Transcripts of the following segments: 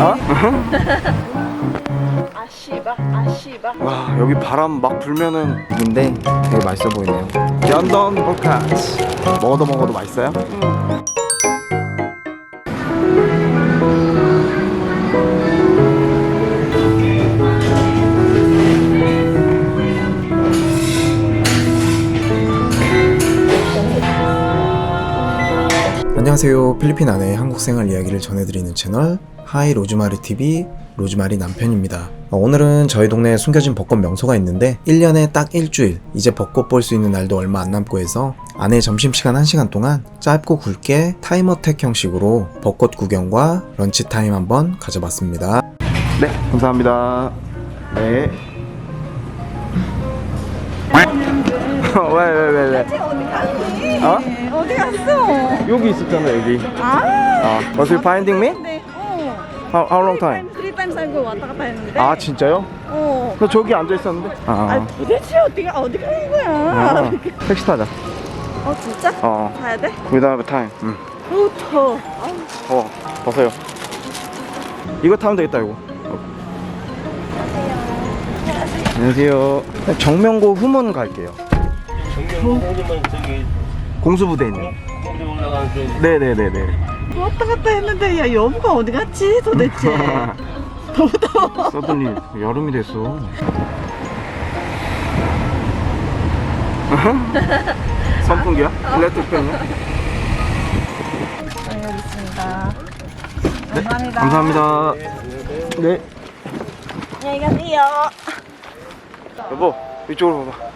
어? 아씨바 아씨바 와 여기 바람 막 불면은 인데 되게 맛있어 보이네요. 런던 볼카츠 먹어도 먹어도 맛있어요? 안녕하세요. 필리핀 안의 한국 생활 이야기를 전해드리는 채널 하이 로즈마리 TV 로즈마리 남편입니다. 어, 오늘은 저희 동네에 숨겨진 벚꽃 명소가 있는데 1년에 딱 일주일 이제 벚꽃 볼 수 있는 날도 얼마 안 남고 해서 아내 점심시간 1시간 동안 짧고 굵게 타임어택 형식으로 벚꽃 구경과 런치 타임 한번 가져봤습니다. 네, 감사합니다. 네. 왜 왜 왜 왜? 어디 갔니? 어? 어디 갔어? 여기 있었잖아 여기. 아 아, was you finding me? 네 어. How, how long time? 타임 살고 왔다 갔다 했는데 아 진짜요? 어. 나 저기 앉아 있었는데. 아 아, 도대체 어디가 어디 가는 거야? 아, 택시 타자. 어 진짜? 어, 가야 돼? we don't have time. 응. 어우 더워 아우, 어, 벗어요. 이거 타면 되겠다 이거. 어. 안녕하세요. 정명고 후문 갈게요. 정면 저기 공수부대 있는. 거기 올라가는 쪽 네네네네. 왔다 갔다 했는데 야 여보가 어디 갔지 도대체 너무 더워 서든이 여름이 됐어. 선풍기야? 일렉트릭 팬이야? 네 여기 있습니다 네, 감사합니다 감사합니다. 네. 안녕히 가세요 여보, 이쪽으로 봐봐.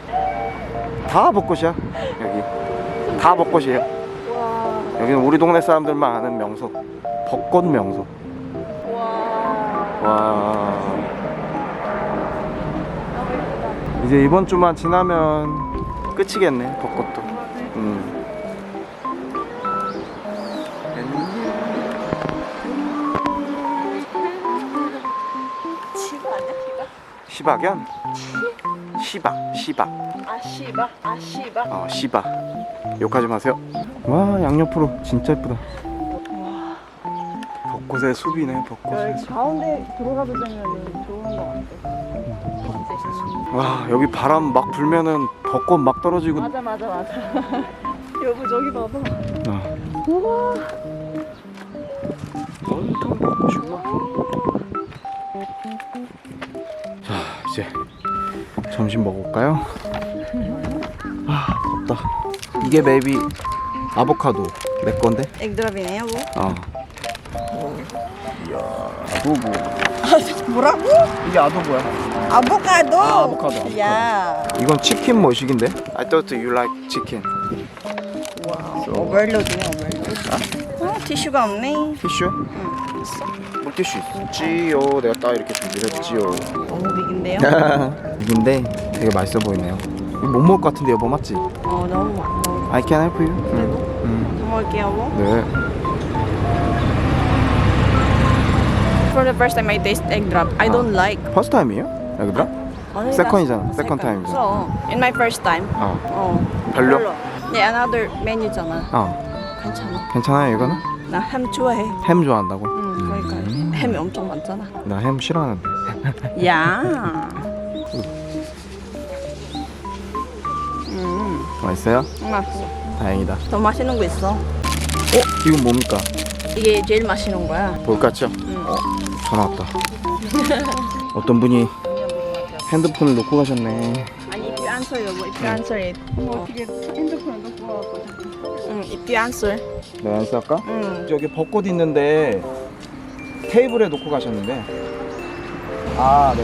다 벚꽃이야, 여기. 다 벚꽃이에요. 와 여기는 우리 동네 사람들만 아는 명소. 벚꽃 명소. 와. 와. 이제 이번 주만 지나면 끝이겠네, 벚꽃도. 음. 아 시박, 시박. 아씨바 아씨바 어, 시바. 욕하지 마세요. 와, 양옆으로 진짜 예쁘다. 와 벚꽃의 숲이네, 벚꽃의 여기 숲. 가운데 들어가도 되면 좋은 거 같아. 와, 여기 바람 막 불면은 벚꽃 막 떨어지고. 맞아 맞아 맞아 여보 저기 봐봐 어. 우와 온통 벚꽃 점심 먹을까요? 아, 덥다. 이게 maybe 아보카도 내 건데? 액드랍이네 여보 어. 이야, 아도부. 뭐라고? 이게 아도부야. 아보카도 아, 아보카도, 아보카도. 야 이건 치킨 머식인데? I thought you like chicken. 와우 오버로드네 오버로드 어 티슈가 없네 티슈? 물티슈 있지요. 내가 딱 이렇게 준비를 했지요. 너무 빅인데요? 이긴데 되게 맛있어 보이네요. 이거 못 먹을 것 같은데 여보 맞지? 어 너무 많아 I can help you. 그래도? 음. 먹을게요 여보 네. For the first time I taste egg drop I don't like 퍼스트 타임이에요? 여기가? 아니, 세컨이잖아. 나 세컨 타임이잖아. So, in my first time 어. 어 별로? 네 another 메뉴잖아 어. 괜찮아 괜찮아요 이거는? 나 햄 좋아해 햄 좋아한다고? 응 그러니까 햄이 엄청 많잖아 나 햄 싫어하는데. 야 음, 맛있어요? 맛있어 다행이다. 더 맛있는 거 있어 어? 이건 뭡니까? 이게 제일 맛있는 거야 볼까죠? 응. 전화 왔다. 어떤 분이 핸드폰을 놓고 가셨네. You answer 여보 if you answer it 어. 어떻게 놓고 와갖고 응 if you answer 내가 안 쓸까? 응 저기 벚꽃 있는데 테이블에 놓고 가셨는데. 아, 네.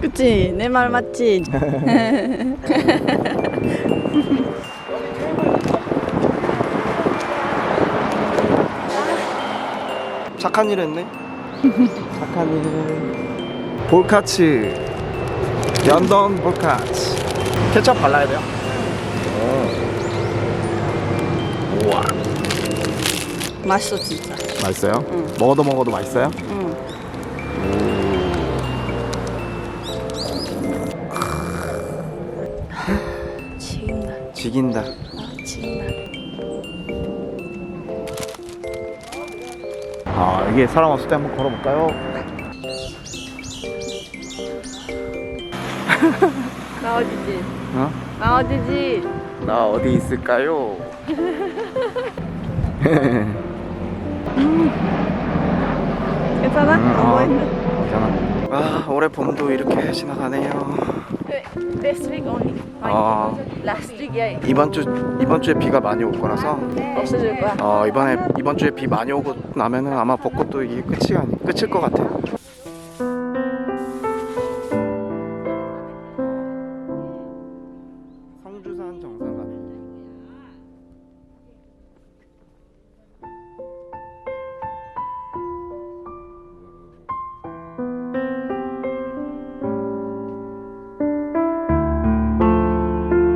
그치 내 말 맞지 착한 일 했네. 착한 일. 볼카츠. 런던 볼카츠. 케첩 발라야 돼요? 오. 우와. 맛있어 진짜 맛있어요? 응. 먹어도 먹어도 맛있어요? 응 지긴다 지긴다. 아 지긴다 아 이게 사람 없을 때 한번 걸어볼까요? 나와주지. 어? 나와주지. 나 어디 있을까요? 괜찮아? 음, 안 어. 괜찮아. 아 올해 봄도 이렇게 지나가네요. This week only. 아 Last week, yeah. 이번 주 이번 주에 비가 많이 올 거라서 없어질 거야. 어 이번에 이번 주에 비 많이 오고 나면은 아마 벚꽃도 이게 끝이 아니 끝일 것 같아.